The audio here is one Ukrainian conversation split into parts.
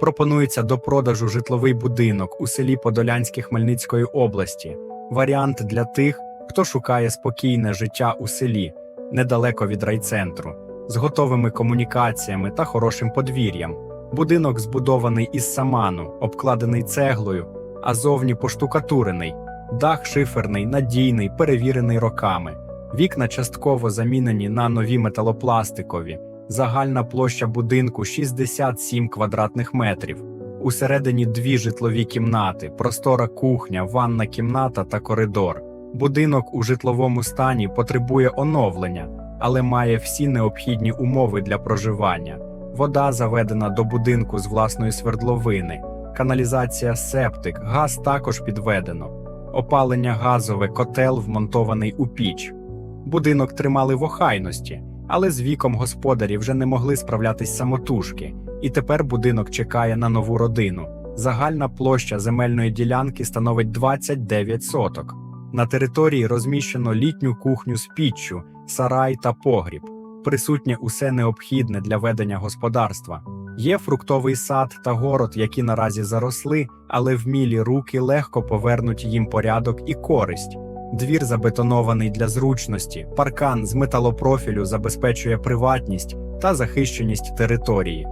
Пропонується до продажу житловий будинок у селі Подолянське Хмельницької області. Варіант для тих, хто шукає спокійне життя у селі, недалеко від райцентру, з готовими комунікаціями та хорошим подвір'ям. Будинок збудований із саману, обкладений цеглою, а зовні поштукатурений. Дах шиферний, надійний, перевірений роками. Вікна частково замінені на нові металопластикові. Загальна площа будинку 67 квадратних метрів. Усередині дві житлові кімнати, простора кухня, ванна кімната та коридор. Будинок у житловому стані потребує оновлення, але має всі необхідні умови для проживання. Вода заведена до будинку з власної свердловини, каналізація септик, газ також підведено. Опалення газове, котел вмонтований у піч. Будинок тримали в охайності, але з віком господарі вже не могли справлятись самотужки, і тепер будинок чекає на нову родину. Загальна площа земельної ділянки становить 29 соток. На території розміщено літню кухню з піччю, сарай та погріб. Присутнє усе необхідне для ведення господарства. Є фруктовий сад та город, які наразі заросли, але вмілі руки легко повернуть їм порядок і користь. Двір забетонований для зручності, паркан з металопрофілю забезпечує приватність та захищеність території.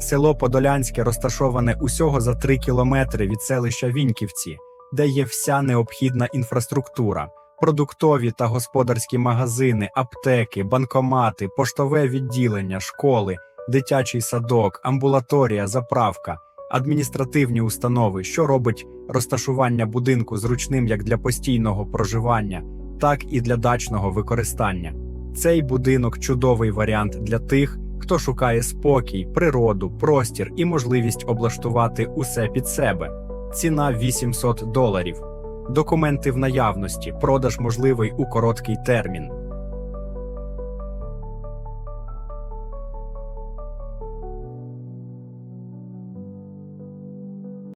Село Подолянське розташоване усього за 3 кілометри від селища Віньківці, де є вся необхідна інфраструктура: продуктові та господарські магазини, аптеки, банкомати, поштове відділення, школи, дитячий садок, амбулаторія, заправка, адміністративні установи, що робить розташування будинку зручним як для постійного проживання, так і для дачного використання. Цей будинок чудовий варіант для тих, хто шукає спокій, природу, простір і можливість облаштувати усе під себе. Ціна 800 доларів. Документи в наявності, продаж можливий у короткий термін.